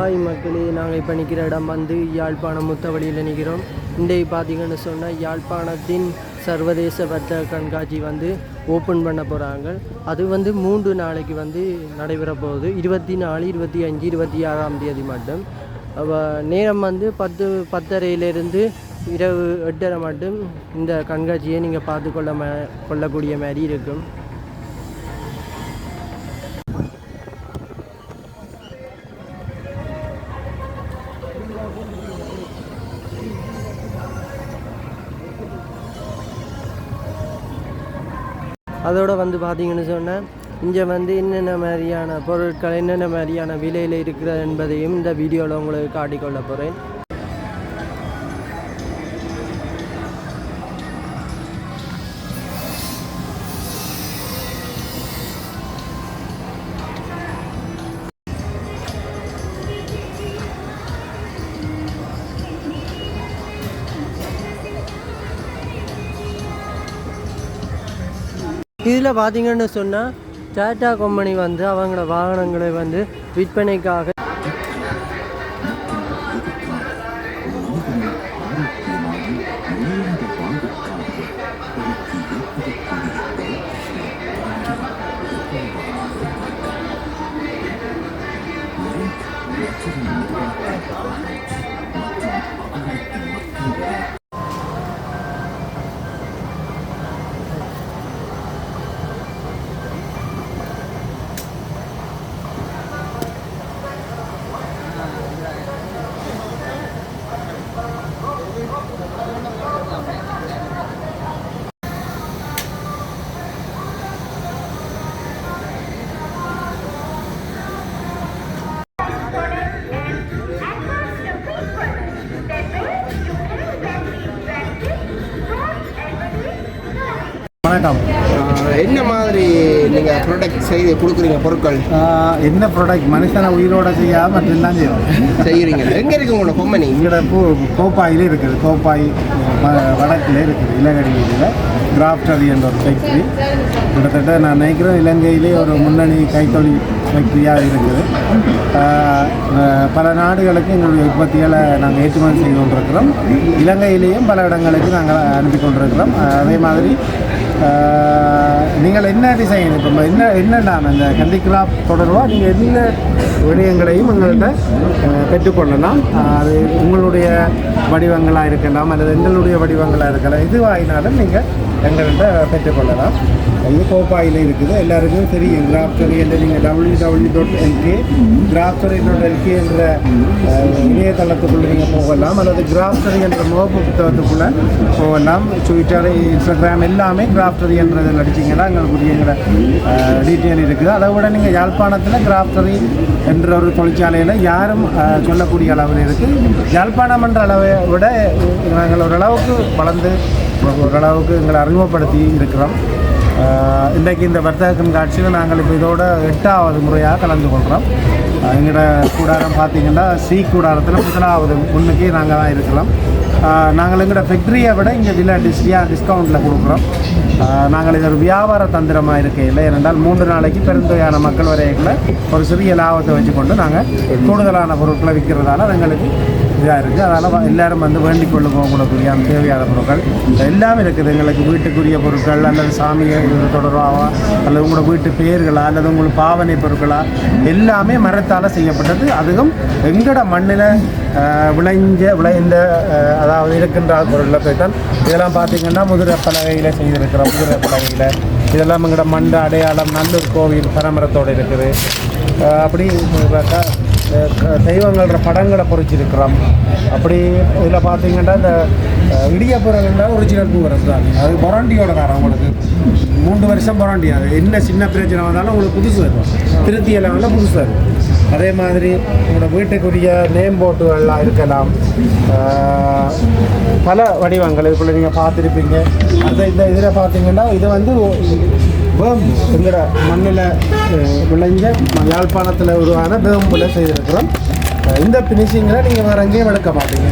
Hi மக்களே நாங்கள் இப்போ நிற்கிற இடம் வந்து யாழ்ப்பாணம் முத்தவழியில் நிற்கிறோம் இன்றைக்கு பார்த்தீங்கன்னு சொன்னால் யாழ்ப்பாணத்தின் சர்வதேச வர்த்தக கண்காட்சி வந்து ஓப்பன் பண்ண போகிறாங்க அது வந்து மூன்று நாளைக்கு வந்து நடைபெற போகுது. இருபத்தி நாலு இருபத்தி அஞ்சு இருபத்தி ஆறாம் தேதி மட்டும். நேரம் வந்து பத்து பத்தரையிலிருந்து இரவு எட்டரை மட்டும் இந்த கண்காட்சியை நீங்கள் பார்த்து கொள்ள ம கொள்ளக்கூடிய மாதிரி இருக்கும். அதோடு வந்து பார்த்தீங்கன்னு சொன்னால் இங்கே வந்து என்னென்ன மாதிரியான பொருட்கள் என்னென்ன மாதிரியான விலையில் இருக்கிறது என்பதையும் இந்த வீடியோவில் உங்களுக்கு காட்டிக்கொள்ள போகிறேன் இதில் பார்த்தீங்கன்னு சொன்னால் டாட்டா கம்பெனி வந்து அவங்களோட வாகனங்களை வந்து விற்பனைக்காக வணக்கம். என்ன மாதிரி நீங்க ப்ரொடக்ட் செய்து கொடுக்குறீங்க பொருட்கள்? என்ன ப்ராடக்ட் மனுஷனை உயிரோட செய்யாம மற்றெல்லாம் செய்வோம் செய்யறீங்க எங்க இருக்கு உங்களோட கம்பெனி எங்களோட பூ கோப்பாயிலே இருக்குது. கோப்பாய் வடக்கில் இருக்குது. இலங்கடி வீதியில் கிராஃப்டரி என்ற ஒரு ஃபேக்ட்ரி கிட்டத்தட்ட நான் நினைக்கிறேன் இலங்கையிலே ஒரு முன்னணி கைத்தொழில் ஃபேக்ட்ரியாக இருக்குது. பல நாடுகளுக்கு எங்களுடைய உற்பத்திகளை நாங்கள் ஏற்றுமதி செய்து கொண்டிருக்கிறோம். இலங்கையிலேயும் பல இடங்களுக்கு நாங்கள் அனுப்பி கொண்டிருக்கிறோம். அதே மாதிரி நீங்கள் என்ன டிசைன் இப்போ என்ன என்னென்ன அந்த ஹேண்டிகிராஃப்ட் தொடர்பாக நீங்கள் என்ன விடயங்களையும் எங்கள்கிட்ட பெற்றுக்கொள்ளலாம். அது உங்களுடைய வடிவங்களாக இருக்கலாம் அல்லது எங்களுடைய வடிவங்களாக இருக்கலாம் இதுவாயினாலும் நீங்கள் எங்கள்கிட்ட பெற்றுக்கொள்ளலாம். வந்து கோப்பாயில் இருக்குது. எல்லாருக்கும் தெரியும். கிராஃப்டரி என்று நீங்கள் W W dot LK Craftory dot LK என்ற இணையதளத்துக்குள்ளே நீங்கள் போகலாம். அல்லது கிராஃப்டரி என்ற முகப்பு புத்தகத்துக்குள்ளே போகலாம். ட்விட்டர் இன்ஸ்டாகிராம் எல்லாமே கிராஃப்டரி என்றதில் அடிச்சிங்கன்னா எங்களுக்குரிய டீட்டெயில் இருக்குது. அதை விட நீங்கள் யாழ்ப்பாணத்தில் கிராஃப்டரி என்ற ஒரு தொழிற்சாலையில் யாரும் சொல்லக்கூடிய அளவில் இருக்குது யாழ்ப்பாணம் என்ற அளவை விட நாங்கள் ஓரளவுக்கு வளர்ந்து ஓரளவுக்கு எங்களை அறிமுகப்படுத்தி இருக்கிறோம். இன்றைக்கு இந்த வர்த்தக கண்காட்சியில் நாங்கள் இப்போ இதோட எட்டாவது முறையாக கலந்து கொள்கிறோம். எங்களோட கூடாரம் பார்த்தீங்கன்னா சி கூடாரத்தில் முதலாவது முன்னுக்கு நாங்கள் தான் இருக்கிறோம். நாங்கள் எங்களோட ஃபேக்ட்ரியை விட இங்கே விலை டிஸ்டியாக டிஸ்கவுண்ட்டில் கொடுக்குறோம். நாங்கள் இது ஒரு வியாபார தந்திரமாக இருக்கையில் ஏனென்றால் மூன்று நாளைக்கு பெருந்தொகையான மக்கள் வரைகளை ஒரு சிறிய லாபத்தை வச்சுக்கொண்டு நாங்கள் கூடுதலான பொருட்களை விற்கிறதால எங்களுக்கு இதாக இருக்குது. அதனால் எல்லாரும் வந்து வேண்டிக் கொள்ள போகக்கூடிய அந்த தேவையான பொருட்கள். எல்லாமே இருக்குது. எங்களுக்கு வீட்டுக்குரிய பொருட்கள் அல்லது சாமியை தொடர்பாக அல்லது உங்களோட வீட்டு பெயர்களா அல்லது உங்களுக்கு பாவனை பொருட்களா எல்லாமே மரத்தால் செய்யப்பட்டது. அதுவும் எங்களோட மண்ணில் விளைஞ்ச விளைந்த அதாவது இருக்கின்ற பொருளில் போய்த்தான். இதெல்லாம் பார்த்தீங்கன்னா முதிரை பலகையில் செய்திருக்கிறோம். முதிரை பலகையில். இதெல்லாம் எங்களோட மண் அடையாளம் நல்லூர் கோவில் பரமரத்தோடு இருக்குது. ஆஹ், அப்படி தெய்வங்களோட படங்களை பொறிச்சிருக்கிறோம். அப்படி இதில் பார்த்தீங்கன்னா இந்த அஹ், ஒரிஜினல் பூவரசு தான். அது பொராண்டியோட காரம் உங்களுக்கு. மூன்று வருஷம் பொராண்டி. அது என்ன சின்ன பிரச்சனை வந்தாலும் உங்களுக்கு புதுசு வரும். திருத்தி எல்லாம் புதுசு வரும். அதே மாதிரி உங்களோட வீட்டுக்குரிய நேம் போட்டுகள்லாம் இருக்கலாம். பல வடிவங்கள். இதுக்குள்ளே நீங்கள் பார்த்துருப்பீங்க. அந்த இந்த இதில் பார்த்தீங்கன்னா இது வந்து எங்களோட மண்ணில் விளைஞ்ச யாழ்ப்பாணத்தில் உருவான வேம்புல செய்திருக்கிறோம். இந்த ஃபினிஷிங்கில் நீங்கள் வேறு எங்கேயும் எடுக்க மாட்டீங்க.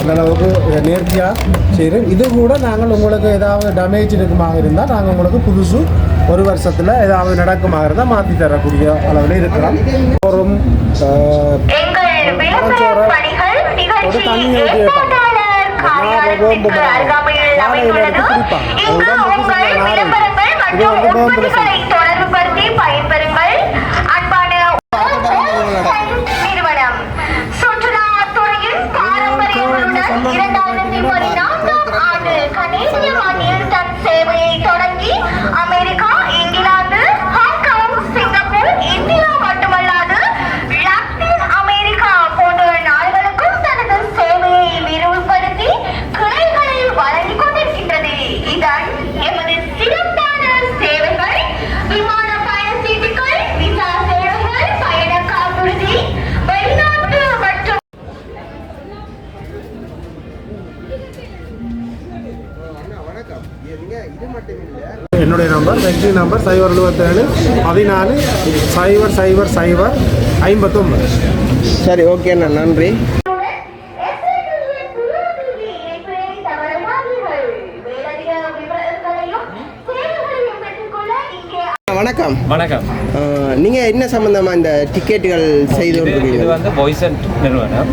அந்த அளவுக்கு நேர்த்தியாக செய்கிறோம் இது கூட நாங்கள் உங்களுக்கு ஏதாவது டேமேஜ் இருக்குமாக இருந்தால் நாங்கள் உங்களுக்கு புதுசு ஒரு வருஷத்தில் ஏதாவது நடக்குமாக இருந்தால் மாற்றி தரக்கூடிய அளவில் இருக்கலாம் ஒரு ஒரு தண்ணி ஊற்றி வைப்பாங்க. அமைந்துள்ளது இங்கு உங்கள் விளம்பரங்கள் மற்றும் நம்பர் வெற்றி நம்பர் சைபர் எழுபத்தேழு பதினாலு சைபர் சைபர் சைபர் ஐம்பத்தொம்பது. சரி ஓகே அண்ணா நன்றி. வணக்கம். வணக்கம். நீங்க என்ன சம்பந்தமா இந்த டிக்கெட்டுகள் செய்து இது வந்து பாய்சன் நிறுவனம்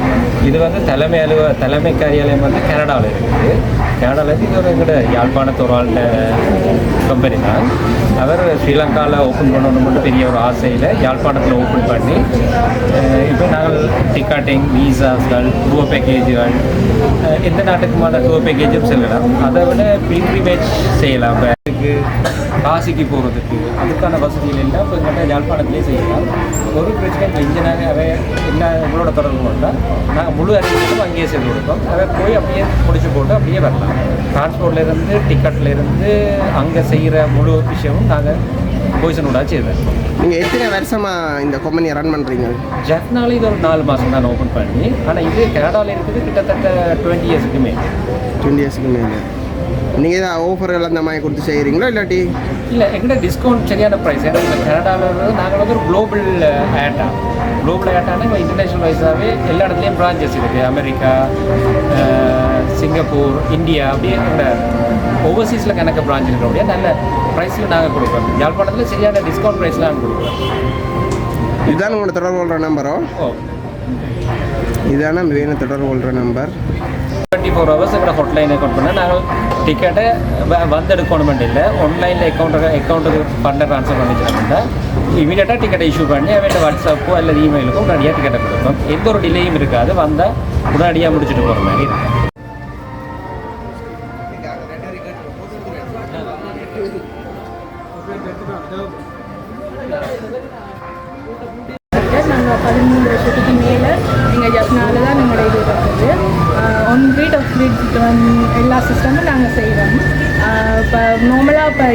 இது வந்து தலைமை அலுவ தலைமை காரியாலயம் வந்து கனடாவில் இருக்குது. கனடாவில் இது ஒரு எங்கட யாழ்ப்பாணத்து ஒரு கம்பெனி தான். அவர் ஸ்ரீலங்காவில் ஓப்பன் பண்ணணும்னு பெரிய ஒரு ஆசையில் யாழ்ப்பாணத்தில் ஓப்பன் பண்ணி இப்போ நாங்கள் டிக்கெட்டிங் வீசாஸ்கள் டூர் பேக்கேஜுகள் எந்த நாட்டுக்குமான டூர் பேக்கேஜும் செல்லலாம். அதை விட பில்கிரிமேஜ் செய்யலாம். இப்போ காசிக்கு போகிறதுக்கு அதுக்கான வசதிகள் எல்லாம் இப்போ எங்கள்கிட்ட யாழ்ப்பாணத்திலே செய்யலாம். ஒரு பிரச்சனை இல்லை. இங்கே நாங்கள் அவை என்ன உங்களோட தொடர்பு கொண்டால் நாங்கள் முழு அறிவிப்பும் அங்கேயே செய்து கொடுப்போம். அதை போய் அப்படியே முடிச்சு போட்டு அப்படியே வரலாம். டிரான்ஸ்போர்ட்லேருந்து டிக்கெட்லேருந்து அங்கே செய்கிற முழு விஷயமும் நாங்கள் போய்சனோட செய்வேன் நீங்க எத்தனை வருஷமா இந்த கம்பெனியை ரன் பண்றீங்க? ஜெஃப்னால இது ஒரு நாலு மாதம் தான் ஓப்பன் பண்ணி ஆனால் இது கனடாவில் இருக்குது கிட்டத்தட்ட டுவெண்ட்டி இயர்ஸுக்குமே டுவெண்ட்டி இயர்ஸ்க்கு மேலே. நீங்கள் ஏதாவது ஆஃபர்கள் அந்த மாதிரி கொடுத்து செய்கிறீங்களா இல்லாட்டி? இல்லை எங்கிட்ட டிஸ்கவுண்ட் சரியான ப்ரைஸ் ஏன்னா இந்த கனடாவில் நாங்கள் வந்து ஒரு குளோபல் ஆட்டா குளோபல் ஆட்டானா இன்டர்நேஷ்னல் வைஸாகவே எல்லா இடத்துலையும் பிரான்ச்சஸ் இருக்குது அமெரிக்கா சிங்கப்பூர் இந்தியா அப்படியே ஓவர்சீஸில் கணக்கு பிரான்ச் இருக்கிறபடியா நல்ல ப்ரைஸில் நாங்கள் கொடுக்குறோம். யாழ்ப்பாணத்தில் சரியான டிஸ்கவுண்ட் ப்ரைஸில் நாங்கள் கொடுக்குறோம். இதுதான் உங்களோட தொடர்பு கொள்கிற நம்பரோ ஓ? இதுதானே வேணும் தொடர்பு கொள்கிற நம்பர் டுவெண்ட்டி ஃபோர் ஹவர்ஸ் எங்களோட ஹாட்லைன் அக்கௌண்ட் பண்ணால் நாங்கள் டிக்கெட்டை வந்து எடுக்கணுமெண்ட் இல்லை ஆன்லைனில் அக்கௌண்ட்டு அக்கௌண்ட்டுக்கு ஃபண்டை ட்ரான்ஸ்ஃபர் பண்ணிச்சிருந்தா இமீடியட்டாக டிக்கெட்டை இஷ்யூ பண்ணி அவன் வாட்ஸ்அப்போ அல்லது இமெயிலுக்கும் உடனடியாக டிக்கெட்டை கொடுப்போம் எந்த ஒரு டிலேயும் இருக்காது. வந்தால் உடனடியாக முடிச்சுட்டு போகிற மாதிரி இருக்கும்.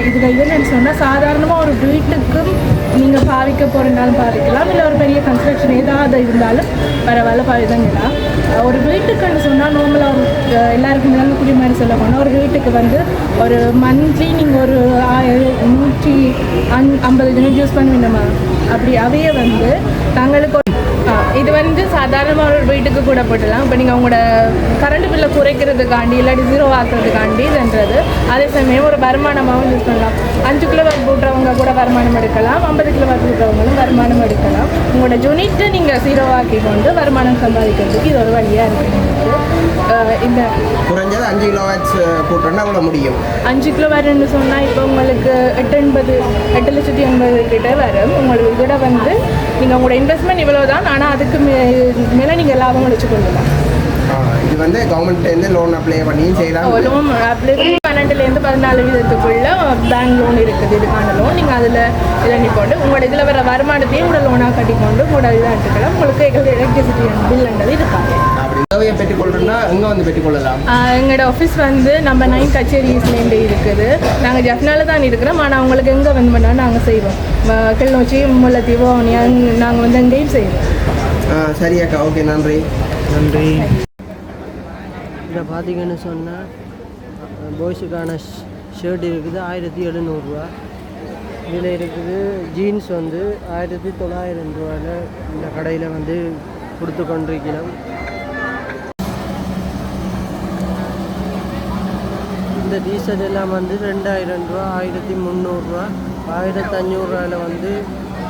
இதில் இதுன்னு சொன்னால் சாதாரணமாக ஒரு வீட்டுக்கும் நீங்கள் பாவிக்க போகிறனாலும் பாவிக்கலாம். இல்லை ஒரு பெரிய கன்ஸ்ட்ரக்ஷன் ஏதாவது இருந்தாலும் பரவாயில்ல பாவிதங்கலாம் ஒரு வீட்டுக்குன்னு சொன்னால் நார்மலாக ஒரு அஹ், எல்லாருக்கும் நிலங்குடி மாதிரி சொல்ல போனால் ஒரு வீட்டுக்கு வந்து ஒரு மந்த்லி நீங்கள் ஒரு ஆயிரம் நூற்றி அன் ஐம்பது யூனிட் யூஸ் பண்ணுவீங்கம்மா. அப்படி அவையே வந்து தங்களுக்கு இது வந்து சாதாரணமாக ஒரு வீட்டுக்கு கூட போட்டுலாம் இப்போ நீங்கள் உங்களோட கரண்ட் பில்லை குறைக்கிறதுக்காண்டி இல்லாட்டி ஜீரோ ஆக்குறதுக்காண்டி இதுன்றது அதே சமயம் ஒரு வருமானமாகவும் யூஸ் பண்ணலாம். அஞ்சு கிலோ வாட் போட்டுறவங்க கூட வருமானம் எடுக்கலாம். ஐம்பது கிலோ வாட் போட்டுறவங்களும் வருமானம் எடுக்கலாம். உங்களோட யூனிட்டை நீங்கள் ஜீரோ ஆக்கி கொண்டு வருமானம் சம்பாதிக்கிறதுக்கு இது ஒரு வழியாக இருக்குது இந்த குறைஞ்சது அஞ்சு கிலோ வாட்ஸ் போட்டோன்னா அவ்வளோ முடியும். அஞ்சு கிலோ வரணும்னு சொன்னால் இப்போ உங்களுக்கு எட்டு எண்பது எட்டு லட்சத்தி எண்பது கிட்ட வரும். உங்களுக்கு இதோட வந்து நீங்கள் உங்களோட இன்வெஸ்ட்மெண்ட் இவ்வளோ தான் ஆனால் அதுக்கு மே மேலே நீங்கள் லாபம் அடிச்சு கொள்ளலாம் இது வந்து கவர்மெண்ட்லேருந்து லோன் அப்ளை பண்ணியும் செய்யலாம். லோன் அப்ளை பன்னெண்டுலேருந்து பதினாலு வீதத்துக்குள்ள பேங்க் லோன் இருக்குது. இதுக்கான லோன் நீங்கள் அதில் இதை போட்டு உங்களோட இதில் வர வருமானத்தையும் கூட லோனாக கட்டிக்கொண்டு உங்களோட இதாக எடுத்துக்கலாம். உங்களுக்கு எலக்ட்ரிசிட்டி பில்ன்றது இருக்காது உதவியை பெற்றுக்கொள்றோம்னா எங்கே வந்து பெற்றுக்கொள்ளலாம்? எங்களோட ஆஃபீஸ் வந்து நம்ம நைன் கச்சேரிஸ்லேருந்து இருக்குது. நாங்கள் ஜப்னால தான் இருக்கிறோம். ஆனால் உங்களுக்கு எங்கே வந்து பண்ணாலும் நாங்கள் செய்வோம். கிளிநொச்சி முல்லைத்தீவு நாங்கள் வந்து எங்கேயும் செய்வோம். சரி அக்கா. ஓகே நன்றி. நன்றி. இதை பார்த்தீங்கன்னு சொன்னால் பாய்ஸுக்கான ஷர்ட் இருக்குது. ஆயிரத்தி எழுநூறுவா. இதில் இருக்குது ஜீன்ஸ் வந்து ஆயிரத்தி தொள்ளாயிரம் ரூபாயில் இந்த கடையில் வந்து கொடுத்து கொண்டிருக்கிறோம் இந்த டீசல் எல்லாம் வந்து ரெண்டாயிரம் ரூபா ஆயிரத்தி முந்நூறுரூவா ஆயிரத்தி அஞ்சூறுரூவாயில் வந்து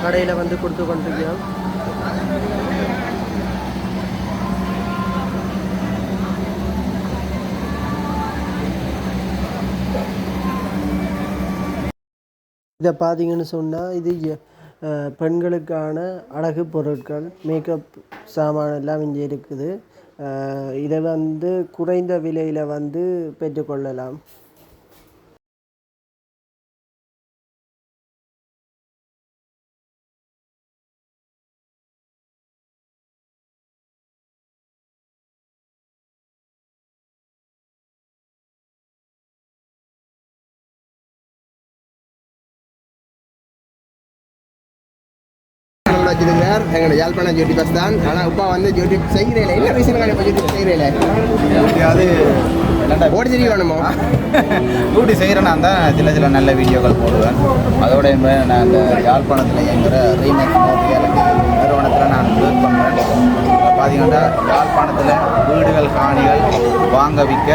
கடையில் வந்து கொடுத்து கொண்டிருக்கோம் இதை பார்த்தீங்கன்னு சொன்னால் இது பெண்களுக்கான அழகு பொருட்கள் மேக்கப் சாமான் எல்லாம் இங்கே இருக்குது. இதை வந்து குறைந்த விலையில் வந்து பெற்றுக்கொள்ளலாம். வச்சிருக்கிறார் எங்களோட யாழ்ப்பாணம் ஜோடி பஸ் தான். ஆனால் இப்போ வந்து ஜோடி செய்கிறேன் என்ன ரீசனுக்கான இப்போ ஜோடி செய்கிறேன் எப்படியாவது ஓடி தெரிய வேணுமோ? டியூட்டி செய்கிறேன்னா தான் சில சில நல்ல வீடியோக்கள் போடுவேன். அதோட நான் இந்த யாழ்ப்பாணத்தில் இயங்குகிற ரீமேக் நிறுவனத்தில் நான் ஒர்க் பண்ணுறேன் பார்த்தீங்கன்னா யாழ்ப்பாணத்தில் வீடுகள் காணிகள் வாங்க விற்க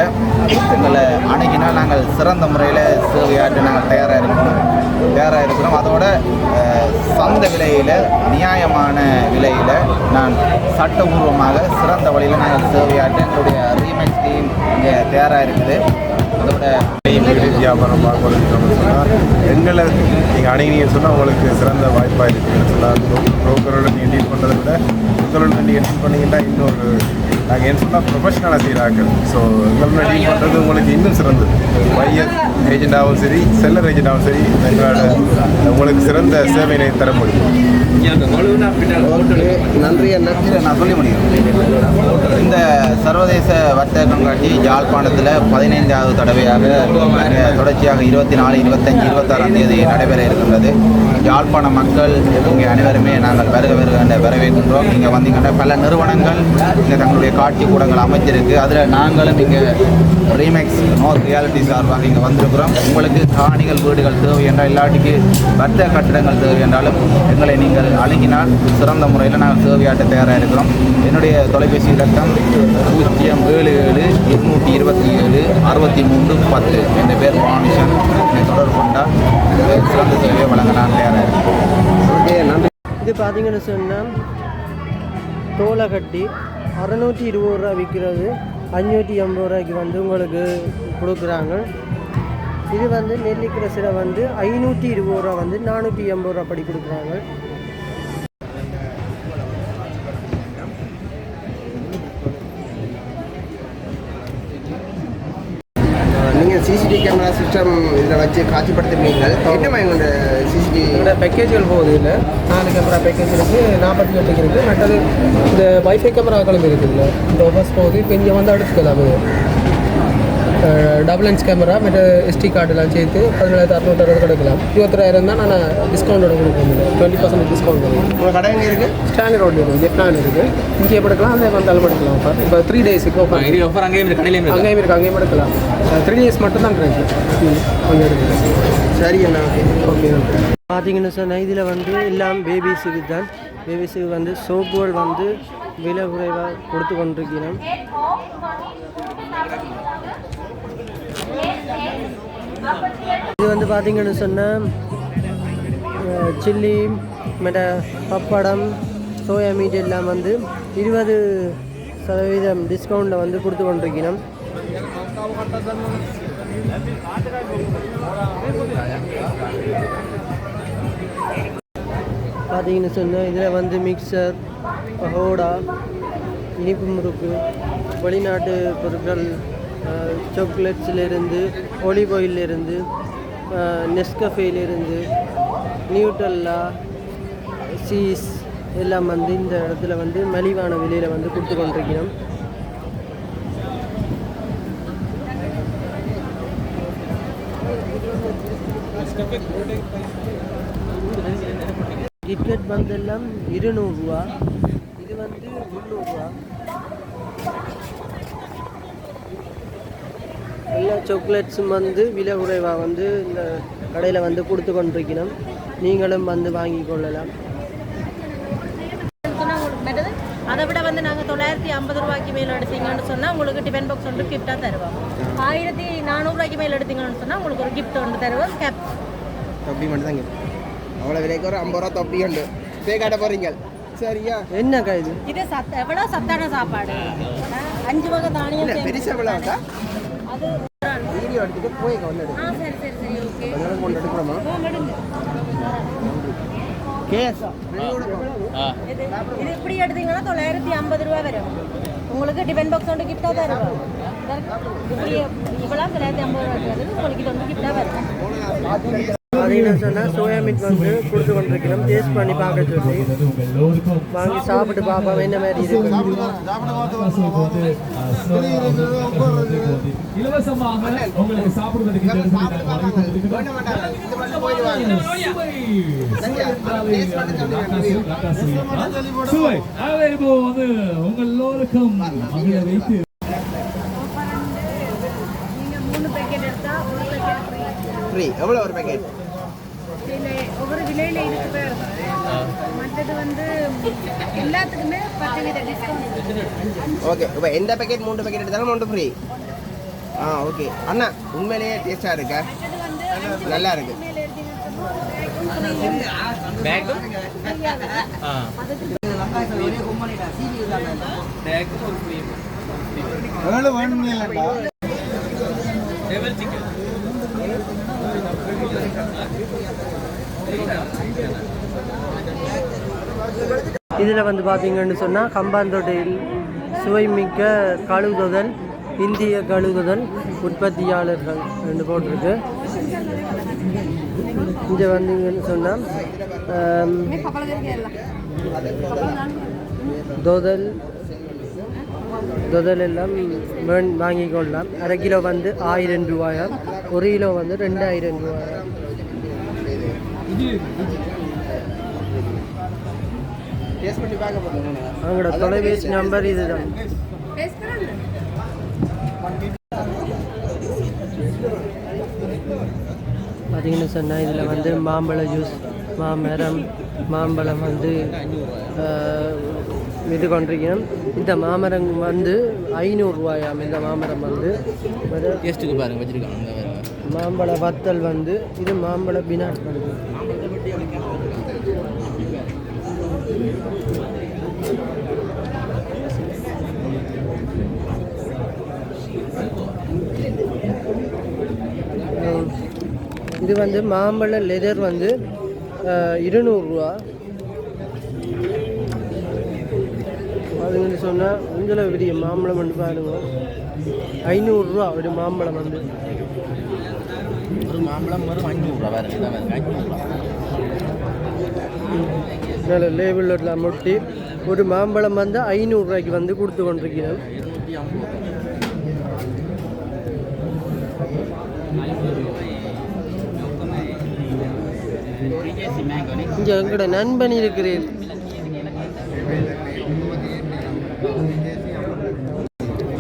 எங்களை அணுகினால் நாங்கள் சிறந்த முறையில் சேவையாற்ற நாங்கள் தயாராக இருக்கிறோம். தயாராக இருக்கிறோம். அதோட சந்த விலையில் நியாயமான விலையில் நான் சட்டபூர்வமாக சிறந்த வழியில் நாங்கள் சேவையாற்ற எங்களுடைய ரீமேக் டீம் இங்கே தயாராக இருக்குது. அதோட வீடு வியாபாரம் பார்க்கணும்னு சொன்னால் எங்களை நீங்கள் அணுகினீங்கன்னு சொன்னால் உங்களுக்கு சிறந்த வாய்ப்பாக இருக்குதுன்னு சொன்னால் ப்ரோக்கரோட நீங்கள் டீல் பண்ணுறதை விட உங்களோட நீங்கள் டீல் பண்ணிங்கன்னா இன்னொரு நாங்கள் என்ன சொன்னால் ப்ரொஃபஷனலாக செய்கிறாங்க ஸோ எங்களோட டீல் பண்ணுறது உங்களுக்கு இன்னும் சிறந்தது. பையர் ஏஜென்டாகவும் சரி செல்லர் ஏஜென்டாகவும் சரி எங்களோட உங்களுக்கு சிறந்த சேவையினை தர முடியும். நன்றி அண்ணா. நான் சொல்லி முடியும் இந்த சர்வதேச வர்த்தக கண்காட்சி யாழ்ப்பாணத்தில் பதினைந்தாவது தடவையாக தொடர்ச்சியாக இருபத்தி நாலு இருபத்தஞ்சி இருபத்தாறாம் தேதி நடைபெற இருக்கின்றது. யாழ்ப்பாண மக்கள் இங்கே அனைவருமே நாங்கள் வருக வருகின்ற வரவேற்கின்றோம். இங்கே வந்தீங்கன்னா பல நிறுவனங்கள் இங்கே தங்களுடைய காட்சி கூடங்கள் அமைச்சிருக்கு அதில் நாங்களும் இங்கே ரீமேக்ஸ் நோ ரியாலிட்டி சார்பாக இங்கே வந்திருக்கிறோம். உங்களுக்கு காணிகள் வீடுகள் தேவை என்றால் இல்லாட்டிக்கு வர்த்தக கட்டிடங்கள் தேவை என்றாலும் எங்களை நீங்கள் அணுகினால் சிறந்த முறையில் நாங்கள் சேவையாட்ட தயாராக இருக்கிறோம். என்னுடைய தொலைபேசி இலக்கம் பூஜ்ஜியம் ஏழு ஏழு எட்நூற்றி இருபத்தி ஏழு அறுபத்தி மூன்று பத்து என்ற பேர் வானிஷன் என்னை தொடர்பு கொண்டால் சிறந்த சேவையை வழங்க நான் ஓகே நன்றி. இது பார்த்தீங்கன்னு சொன்னால் தோலை கட்டி அறநூற்றி இருபது ரூபா விற்கிறது அஞ்சூற்றி எண்பது ரூபாய்க்கு வந்து உங்களுக்கு கொடுக்குறாங்க. இது வந்து நெல்லிக்கிற சிலை வந்து ஐநூற்றி இருபது ரூபா வந்து நானூற்றி எண்பது ரூபா படி கொடுக்குறாங்க. நீங்கள் சிசிடிவி கேமரா சிஸ்டம் இதில் வச்சு காட்சிப்படுத்துவீங்க என்னம்மா எங்களோட சிசிடிவி இந்த பேக்கேஜ்கள் போகுது இல்லை நாலு கேமரா பேக்கேஜ் இருக்குது நாற்பத்தி எட்டுக்கு இருக்குது மற்றது இந்த வைஃபை கேமராக்களும் இருக்குதுல்ல இந்த ஒபஸ் போகுது இப்போ இங்கே வந்து அடுத்துக்கலாமே டபுள் இன்ச் கேமரா மற்ற எஸ்டி கார்டெல்லாம் சேர்த்து பதினேழாயிரத்து அறுநூற்றி அறுபது கிடைக்கலாம். இருபத்தாயிரம் தான் நான் டிஸ்கவுண்டோட கொடுக்க டுவெண்ட்டி பர்சன்ட் டிஸ்கவுண்ட் கொடுக்கும் உங்கள் கடை எங்கே இருக்குது ஸ்டாண்டர்ட் ரோடு இருக்குது ஜெப்னான் இருக்குது இங்கே எடுக்கலாம் அதே வந்தாலும் எடுக்கலாம் ஆஃபர் இப்போ த்ரீ டேஸுக்கு ஆஃபர் ஆஃபர் அங்கேயும் இருக்கு கடையிலையும் அங்கேயும் இருக்குது அங்கேயும் எடுக்கலாம். த்ரீ டேஸ் மட்டும் தான் இருக்குது அங்கே இருக்குது சரி அண்ணா ஓகே ஓகே பார்த்தீங்கன்னு சொன்னால் இதில் வந்து எல்லாம் பேபிஸுக்கு தான். பேபிஸுக்கு வந்து சோப்புகள் வந்து விலை குறைவாக கொடுத்து கொண்டிருக்கிறோம் இது வந்து பார்த்தீங்கன்னு சொன்னால் சில்லி மற்ற பப்படம் சோயா மீட் எல்லாம் வந்து இருபது சதவீதம் டிஸ்கவுண்ட்டில் வந்து கொடுத்து கொண்டிருக்கிறோம். பார்த்தீங்கன்னு சொன்னால் இதில் வந்து மிக்சர் பகோடா இனிப்பு முறுக்கு வெளிநாட்டு பொருட்கள் சாக்லேட்ஸ்லேருந்து ஒலிவ் ஆயிலிருந்து நெஸ்கஃபேலேருந்து நியூட்டல்லா சீஸ் எல்லாம் வந்து இந்த இடத்துல வந்து மலிவான விலையில் வந்து கொடுத்து கொண்டிருக்கிறோம். கிட்கட் வந்தெல்லாம் இருநூறுவா இது வந்து முந்நூறுரூவா எல்லா சாக்லேட்ஸும் வந்து விலை குறைவாக வந்து இந்த கடையில் வந்து கொடுத்து கொண்டிருக்கணும் நீங்களும் வந்து வாங்கி கொள்ளலாம். அதை விட வந்து நாங்கள் தொள்ளாயிரத்தி ஐம்பது ரூபாய்க்கு மேல் எடுத்தீங்கன்னு சொன்னால் உங்களுக்கு டிஃபன் பாக்ஸ் ஒன்று கிஃப்டாக தருவோம். ஆயிரத்தி நானூறுரூவாய்க்கு மேல் எடுத்தீங்கன்னு சொன்னால் உங்களுக்கு ஒரு கிஃப்ட் ஒன்று தருவோம். கேப் தொப்பி மட்டும் தான் இருக்கு அவ்வளோ விலைக்கு ஒரு ஐம்பது ரூபா தொப்பி உண்டு. பே காட்ட போகிறீங்க சரியா? என்னக்கா இது? இது சத்த எவ்வளோ சத்தான சாப்பாடு? அஞ்சு வகை தானியம் விழாக்கா அது வீடியோ எடுத்துட்டு போய் கொண்டு தொள்ளாயிரத்தி ஐம்பது ரூபா வரும். உங்களுக்கு டிஃபன் பாக்ஸ் ஒன்று கிஃப்டாக தருவோம் இப்படி இவ்வளோ தொள்ளாயிரத்தி ஐம்பது ரூபா வருது உங்களுக்கு இது வந்து கிஃப்டாக வரும் சொன்னால் சோயா மீட் வந்து கொடுத்து கொண்டிருக்கிறோம். டேஸ்ட் பண்ணி பார்க்க சொல்லி. வாங்கி சாப்பிட்டு பார்ப்போம். என்ன மாதிரி இருக்கு? ஃப்ரீ எவ்வளோ ஒரு பேக்கெட் ஒவ்வொரு விலையில் இருக்கு பேர் மற்றது வந்து எல்லாத்துக்குமே பத்து வித டிஸ்கவுண்ட் ஓகே இப்போ எந்த பேக்கெட் மூணு பேக்கெட் எடுத்தாலும் மூணு ஃப்ரீ ஆ ஓகே. அண்ணா உண்மையிலேயே டேஸ்ட்டாக இருக்கா? நல்லா இருக்கு. எவ்வளோ வேணும்னு இல்லைண்டா இதில் வந்து பார்த்தீங்கன்னு சொன்னால் கம்பாந்தோட்டையில் சுவைமிக்க கழுகுதல் இந்திய கழுகுதல் உற்பத்தியாளர்கள் ரெண்டு போட்டிருக்கு. இங்கே வந்தீங்கன்னு சொன்னால் தொதல் தொதல் எல்லாம் வேண் வாங்கி கொள்ளலாம். அரை கிலோ வந்து ஆயிரம் ரூபாயாம் ஒரு கிலோ வந்து ரெண்டாயிரம் ரூபாயாம் டேஸ்ட் பண்ணி பார்க்க போகிறோம் அவங்களோட தொலைபேசி நம்பர் இதுதான். பார்த்தீங்கன்னு சொன்னால் இதில் வந்து மாம்பழ ஜூஸ் மாமரம் மாம்பழம் வந்து ஆஹ், இது கொண்டிருக்கணும் இந்த மாமரம் வந்து ஐநூறுரூவாயாம் இந்த மாமரம் வந்து. டேஸ்ட்டுக்கு பாருங்க வச்சிருக்காங்க. மாம்பழ வத்தல் வந்து இது மாம்பழ பினாட் வந்து. இது வந்து மாம்பழ லெதர் வந்து அஹ், இருநூறுவா. அதுன்னு சொன்னால் உங்களை பெரிய மாம்பழம் வந்து பாருங்க. ஐநூறுரூவா ஒரு மாம்பழம் வந்து. ஒரு மாம்பழம் வரும் அஞ்சூறுரூவா வேறு நல்ல லேபிளில் முட்டி ஒரு மாம்பழம் வந்து ஐநூறுரூவாய்க்கு வந்து கொடுத்து கொண்டிருக்கிறோம் இங்கே எங்களோட நண்பன் இருக்கிறேன்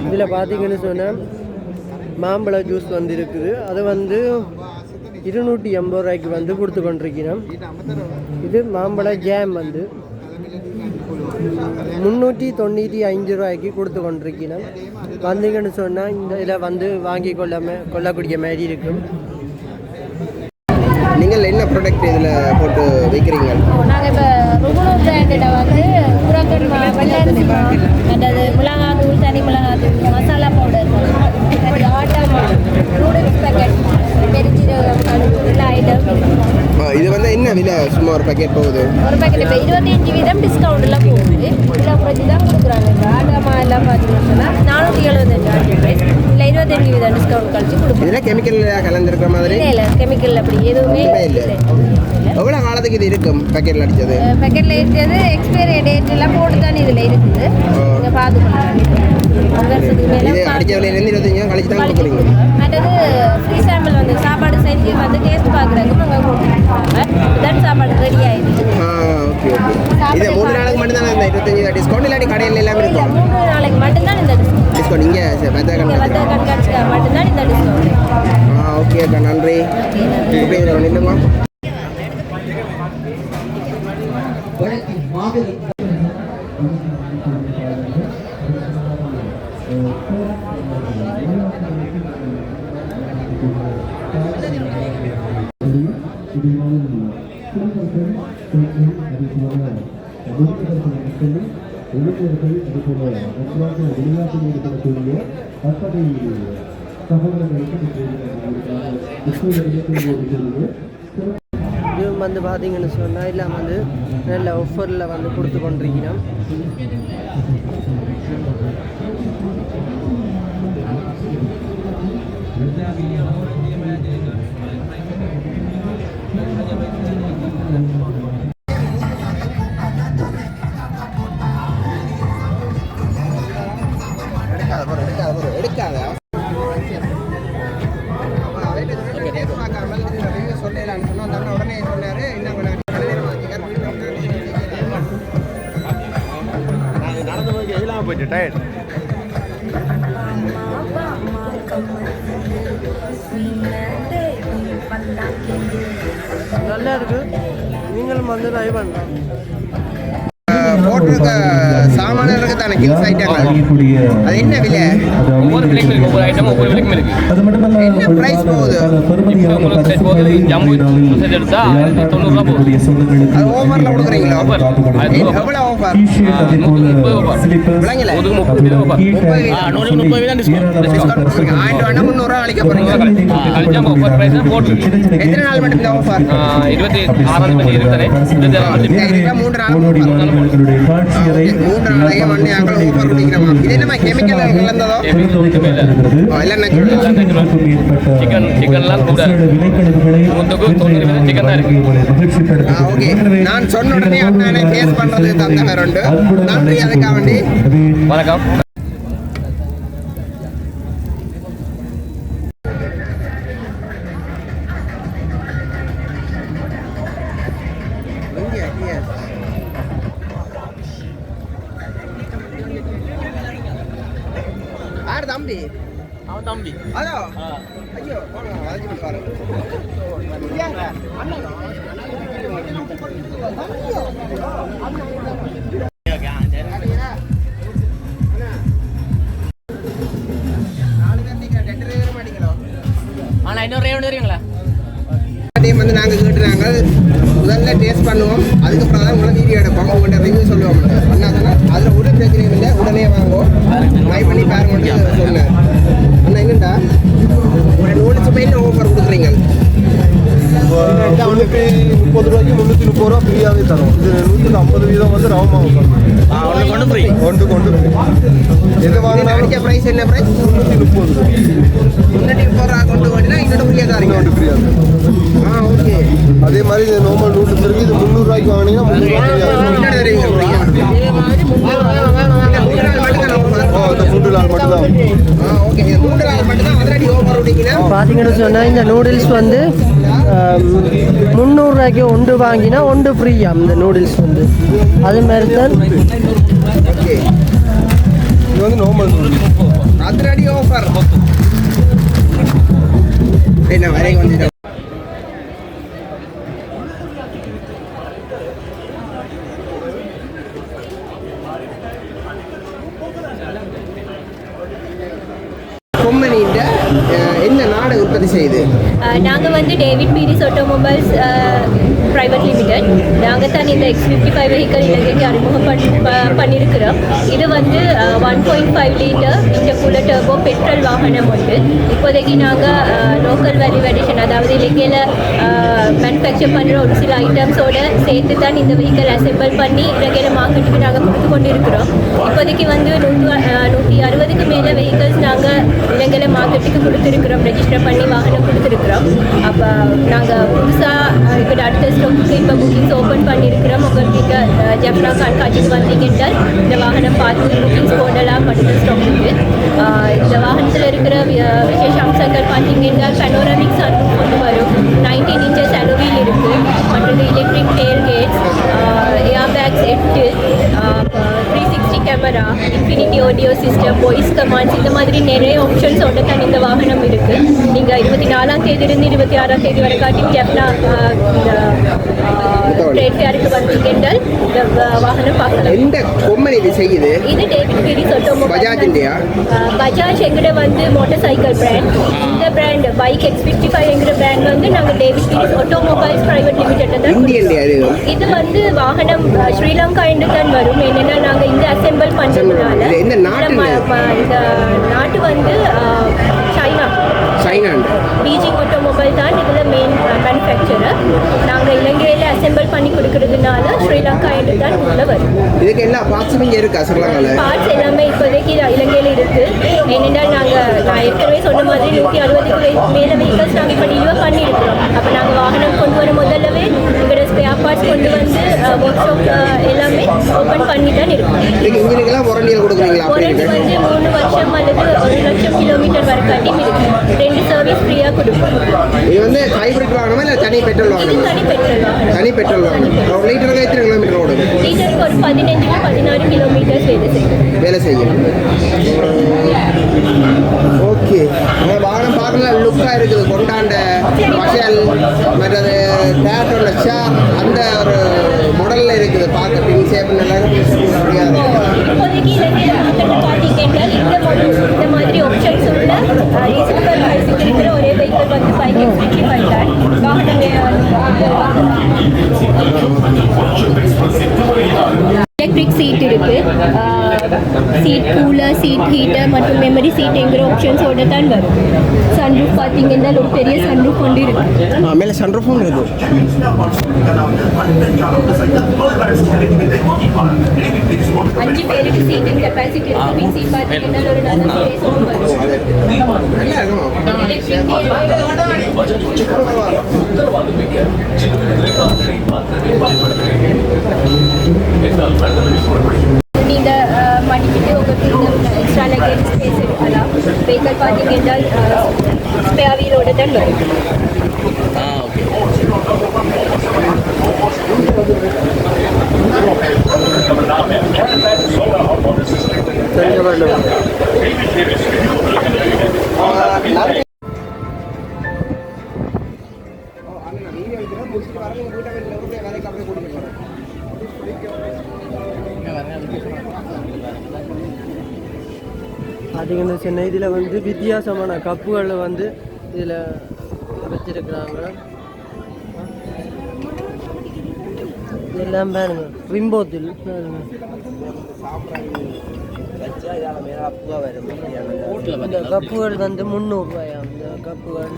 இதில் பார்த்தீங்கன்னு சொன்னால் மாம்பழ ஜூஸ் வந்து இருக்குது அது வந்து இருநூற்றி எண்பது ரூபாய்க்கு வந்து கொடுத்து கொண்டிருக்கிறோம் இது மாம்பழ ஜாம் வந்து. முந்நூற்றி தொண்ணூற்றி அஞ்சு ரூபாய்க்கு கொடுத்து கொண்டிருக்கிறோம் வந்தீங்கன்னு சொன்னால் இந்த இதில் வந்து வாங்கி கொள்ள கொள்ளக்கூடிய மாதிரி இருக்கும். நீங்கள் என்ன ப்ராடக்ட் இதில் போட்டு வைக்கிறீங்க? நாங்கள் இப்போ ருகுணு பிராண்டட வந்து புறக்கன் மா வெள்ளரிசி மா மற்றது மிளகாத்தூள் தனி மிளகாத்தூள் மசாலா பவுடர் இது வந்து என்ன விலை சும்மா ஒரு பேக்கெட் போகுது? ஒரு பேக்கெட் இப்போ இருபத்தஞ்சு வீதம் டிஸ்கவுண்ட்லாம் போகுது. இதில் குறைச்சி தான் கொடுக்குறாங்க ஆட்டாமா எல்லாம் பார்த்தீங்கன்னா நானூற்றி எழுபத்தஞ்சு இல்லை இருபத்தஞ்சு வீதம் டிஸ்கவுண்ட் கழிச்சு கொடுக்குறோம் இதில் கெமிக்கல் கலந்துருக்கிற மாதிரி? இல்லை இல்லை கெமிக்கல் அப்படி எதுவுமே இல்லை. எவ்வளோ காலத்துக்கு இது இருக்கும் பேக்கெட்டில் அடித்தது பேக்கெட்டில் இருக்கிறது எக்ஸ்பைரி டேட் எல்லாம் போட்டு தான் இதில் இருக்குது. நீங்கள் பார்த்துக்கலாம் இது அடித்த விலையிலேருந்து இருபத்தஞ்சு நாள் கழிச்சு தான் கொடுக்குறீங்க மற்றது ஃப்ரீ சாம்பிள் வந்து சாப்பாடு செஞ்சு வந்து டேஸ்ட் பார்க்குறதுக்கு நாங்கள் கொடுத்துருக்காங்க. தான் சாப்பாடு ரெடி ஆயிடுச்சு. ஆ ஓகே ஓகே இது மூணு நாளுக்கு மட்டும்தான் இந்த இருபத்தஞ்சு டிஸ்கவுண்ட் இல்லாட்டி கடையில் எல்லாமே இல்லை இருக்கும்? மூணு நாளைக்கு மட்டும்தான் இந்த டிஸ்கவுண்ட் டிஸ்கவுண்ட் இங்கே கணக்கு கண்காட்சிக்காக மட்டும்தான்? இந்த டிஸ்கவுண்ட் ஆ ஓகே அக்கா நன்றி. எப்படி இதில் நில்லுமா இது இளைஞர்கள் அதுபோல நன்றாக வெளிநாட்டில் இருக்கக்கூடிய அத்தனை இதுவும் வந்து பார்த்தீங்கன்னு சொன்னால் எல்லாம் வந்து நல்ல ஆஃபரில் வந்து கொடுத்து கொண்டிருக்கிறோம் உடனே "என்ன நடந்து போய் எதிலாம போயிட்டு டயர்ட் வந்து ட்ரை போட்டிருக்க தானே கிங்ஸ் ஐட்டங்கள் அது என்ன விலை? ஒவ்வொரு விலைக்கும் இருக்கு ஒவ்வொரு ஐட்டம் ஒவ்வொரு விலைக்கும் இருக்கு. அது மட்டுமல்ல என்ன price போகுது? இப்போ உங்களுக்கு செட் போகுது ஜம்பு செட் எடுத்தா ஆயிரத்தி தொண்ணூறுரூவா போகுது. அது ஓஃபர்ல கொடுக்குறீங்களா? எவ்வளவு ஓஃபர் விளங்கல. முதுகு முப்பது வீதம் ஆஃபர் முப்பது ஆ நூறு முப்பது வீதம் டிஸ்கவுண்ட் டிஸ்கவுண்ட் ஆயிரம் வேணா முந்நூறுரூவா அளிக்க போறீங்க. அல்ஜாம் ஆஃபர் பிரைஸ் போட்டுருக்கு எத்தனை நாள் மட்டும் இந்த ஆஃபர் ஆ, இருபத்தி ஆறாம் தேதி இருக்குதானே இருபத்தி ஆறாம் தேதி மூன்று நாள் மூன்று நாளைக்கு மண்ணி அங்கே ஓஃபர் குடிக்கிறோம் இது என்னமா கெமிக்கல் கலந்ததோ ஆ, எல்லாம் natural. சிக்கன் சிக்கன்லாம் கூட முந்துக்கு தொண்ணூறு வீதம் சிக்கன் தான் இருக்கு ஆ, ஓகே நான் சொன்ன உடனே அண்ணனை ஃபேஸ் பண்றது தந்தகர் உண்டு நன்றி அதுக்காக வேண்டி வணக்கம் யார் தம்பி அவன் தம்பி ஹலோ ஐயோ நீங்க ஆனால் இன்னொரு ரேவன் வருவீங்களா டைம் வந்து நாங்கள் கேட்டுறாங்க முதல்ல டேஸ்ட் பண்ணுவோம். அதுக்கப்புறம் தான் உங்களை வீடியோ எடுப்போம் உங்கள்கிட்ட ரிவ்யூ சொல்லுவோம் பண்ணாதானே? அதில் ஒரு பிரச்சனையும் இல்லை. உடனே வாங்குவோம். ட்ரை பண்ணி பாருங்க சொன்னேன் அண்ணா எங்கண்டா ஒரு நூறு சுமையில் ஓஃபர் கொடுக்குறீங்க. முந்நூற்றி முப்பது ரூபாய்க்கு முந்நூற்றி முப்பது ரூபா ஃப்ரீயாகவே தரும் இது நூற்றி ஐம்பது வீதம் வந்து ரவமாவும் ஒன்று கொண்டு ஃப்ரீ கொண்டு கொண்டு எது வாங்கினாலும் ப்ரைஸ் என்ன ப்ரைஸ் முந்நூற்றி முப்பது ரூபா முந்நூற்றி முப்பது ரூபா கொண்டு போனீங்கன்னா இன்னொரு ஃப்ரீயாக தாரீங்க ஒன்று ஃப்ரீயாக ஆ ஓகே அதே மாதிரி இது நார்மல் நூடுல்ஸ் இருக்கு இது முந்நூறுரூவாய்க்கு வாங்கினீங்கன்னா முந்நூறுரூவா பார்த்தீங்கன்னு சொன்னால் இந்த நூடுல்ஸ் வந்து முந்நூறுரூவாய்க்கு ஒன்று வாங்கினா ஒன்று ஃப்ரீயாம் இந்த நூடுல்ஸ் வந்து. அது மாதிரி தான் இது வந்து நார்மல் நூடுல்ஸ் அதிரடி ஆஃபர் என்ன வரைக்கும் இது? நாங்கள் வந்து David Peiris automobiles private limited நாங்கள் தான் இந்த எக்ஸ் ஃபிஃப்டி ஃபைவ் வெஹிக்கல் இலங்கைக்கு அறிமுகம் பண்ணி பண்ணியிருக்கிறோம் இது வந்து ஒன் பாயிண்ட் ஃபைவ் லிட்டர் இந்த குல டர்போ பெட்ரோல் வாகனம் உண்டு. இப்போதைக்கு நாங்கள் லோக்கல் வேல்யூ அடிஷன் அதாவது இலங்கையில் மேனுஃபேக்சர் பண்ணுற ஒரு சில ஐட்டம்ஸோட சேர்த்து தான் இந்த வெஹிக்கல் அசெம்பிள் பண்ணி இலங்கையில் மார்க்கெட்டுக்கு நாங்கள் கொடுத்து கொண்டு இருக்கிறோம் இப்போதைக்கு வந்து நூற்று நூற்றி அறுபதுக்கு மேலே வெஹிக்கல்ஸ் நாங்கள் இலங்கையில் மார்க்கெட்டுக்கு கொடுத்துருக்குறோம். ரெஜிஸ்டர் பண்ணி வாகனம் கொடுத்துருக்குறோம். அப்போ நாங்கள் புதுசாக இப்போ அடுத்த ஸ்டாக்கு இப்போ புக்கிங்ஸ் ஓப்பன் பண்ணியிருக்கிறோம் உங்களுக்கு இங்கே ஜப்னா கண்காட்சிக்கு வந்தீங்கன்றால் இந்த வாகனம் பார்த்து புக்கிங்ஸ் போடலாம் அடுத்த ஸ்டாக்குக்கு இந்த வாகனத்தில் இருக்கிற விசேஷ அம்சங்கள் பார்த்தீங்கன்னா பனோரமிக் சன் கொண்டு வரும் நைன்டீன் இன்ச்சஸ் அலுவில் இருக்குது மற்றது electric tailgates airbags எட்டு camera Infinity audio system voice commands இந்த மாதிரி நிறைய ஆப்ஷன்ஸோட தான் இந்த வாகனம் இருக்குது நீங்கள் இருபத்தி நாலாம் தேதியிலிருந்து இருபத்தி ஆறாம் தேதி வரை காட்டி இந்த ட்ரேட் ஃபேருக்கு வந்தீங்கன்றால் இந்த வாகனம் பார்க்கலாம். எந்த கொம்பனி இது செய்யுது? இது டேவிட் பீரிஸ் ஆட்டோமொபைல் பஜாஜின்டையா? பஜாஜ் எங்கட வந்து மோட்டார் சைக்கிள் பிராண்ட் இந்த brand bike X fifty five என்கிற பிராண்ட் வந்து நாங்கள் David Peiris automobiles private limited தான் இது வந்து வாகனம் ஸ்ரீலங்கா என்று தான் வரும். என்னன்னா நாங்கள் இந்த அசெம்பிள் பண்ணுறதுனால? இந்த நாட்டு வந்து அஹ், சைனா சைனாண்டு பீஜிங் ஆட்டோமொபைல் தான் இதில் மெயின் மேனுஃபேக்சரர் நாங்கள் இலங்கையில் அசெம்பிள் பண்ணி கொடுக்கறதுனால ஸ்ரீலங்கா என்று தான் உள்ள வரும். இதுக்கு எல்லா பார்ட்ஸும் இங்கே இருக்கா ஸ்ரீலங்காவில் பார்ட்ஸ் எல்லாமே இப்போதைக்கு இலங்கையில் இருக்கு. ஏனென்றால் நாங்கள் நான் ஏற்கனவே சொன்ன மாதிரி நூற்றி அறுபதுக்கு மேலே வெஹிக்கல்ஸ் நாங்கள் இப்போ டெலிவர் பண்ணியிருக்கிறோம். அப்போ நாங்கள் வாகனம் கொண்டு வர முதல்லவே எங்களோட ஸ்பேர் பார்ட்ஸ் கொண்டு வந்து ஒர்க் ஷாப் எல்லாமே ஓப்பன் பண்ணி தான் இருக்கோம். இன்ஜினுக்கெல்லாம் வாரண்டியில் கொடுக்குறீங்களா? வாரண்டி வந்து மூணு வருஷம் அல்லது ஒரு லட்சம் கிலோமீட்டர் வரைக்கும் ரெண்டு சர்வீஸ் ஃப்ரீயாக கொடுப்போம். இது வந்து ஹைபிரிட் வாங்கணுமா இல்லை தனி பெட்ரோல் வாங்கணுமா? தனி பெட்ரோல் வாகனம் தனி பெட்ரோல் வாங்கணும். ஒரு லிட்டருக்கு எத்தனை கிலோமீட்டர் ஓடுது லீட்டருக்கு ஒரு பதினஞ்சு பதினாறு கிலோமீட்டர்ஸ் வேலை செய்யும். வேலை செய்யும். ஓகே. இந்த வாகனம் பார்க்கலாம் லுக்காக இருக்குது. கொண்டாண்ட பஷல் மற்றது தேட்டரோட ஷேர் அந்த ஒரு மாடலில் இருக்குது. பார்க்க பின் சேப் நல்லா முடியாது இப்போதைக்கு இலங்கையில் பார்த்தீங்க என்றால் இந்த மாதிரி இந்த மாதிரி ஆப்ஷன்ஸ் உள்ள ரீசனபிள் ப்ரைஸுக்கு இருக்கிற ஒரே வெஹிக்கிள் வந்து ஃபைவ் எக்ஸ் ஃபிஃப்டி ஃபைவ் தான் வாகனம் எலக்ட்ரிக் சீட் இருக்கு. சீட் கூலர் சீட் ஹீட்டர் மற்றும் மெமரி சீட் என்கிற ஆப்ஷன்ஸோட தான் வரும். சன்ரூஃப் பார்த்தீங்கன்னா ஒரு பெரிய சன்ரூஃப் கொண்டு இருக்கு. மேலே சன்ரூஃபும் இருக்குது அஞ்சு பேருக்கு சீட்டிங் கெப்பாசிட்டி இருக்கு. சீட் பார்த்தீங்கன்னா ஒரு நல்ல ஸ்பேஸும் வரும். நல்லா இருக்குமா நீங்க மடிக்கிட்டு உங்களுக்கு எக்ஸ்ட்ரா லக்கேஜ் ஸ்பேஸ் இருக்கலாம் வெஹிக்கல் பார்த்தீங்கன்னா ஸ்பேர் வீலோட தான் வரும். தஞ்சவள்ளம் பார்த்தீங்கன்னா சென்னை. இதில் வந்து வித்தியாசமான கப்புகளை வந்து இதில் வச்சிருக்கிறாங்க. எல்லாம் பாருங்க. விம்போத்தில் பாருங்க. இந்த கப்புகள் வந்து முந்நூறுபாயா இந்த கப்புகள்.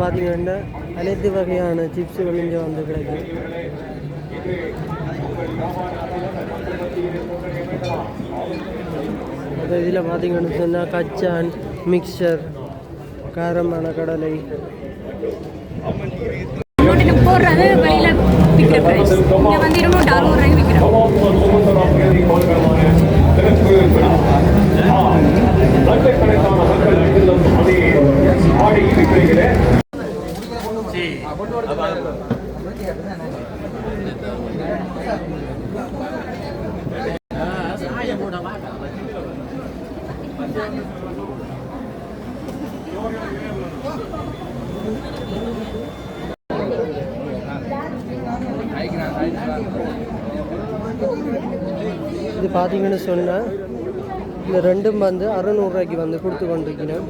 பார்த்தீங்கன்னா அனைத்து வகையான சிப்ஸுகள் இங்கே வந்து கிடைக்கும் அது இதில் பார்த்தீங்கன்னு சொன்னால் கச்சான் மிக்சர் காரமான கடலை. இருநூற்றி முப்பது வெளியில் விற்கிற ப்ரைஸ் இங்கே வந்து இருநூற்றி அறுபது ரூபாய்க்கு விற்கிறோம் இது பார்த்தீங்கன்னு சொன்னால் இந்த ரெண்டும் வந்து அறநூறுரூவாய்க்கு வந்து கொடுத்து கொண்டிருக்கிறேன்.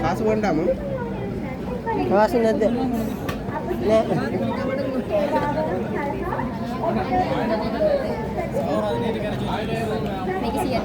காசு வேண்டாமா காசு ഓർഡർ ചെയ്തിട്ട് കാര്യം ചെയ്യാം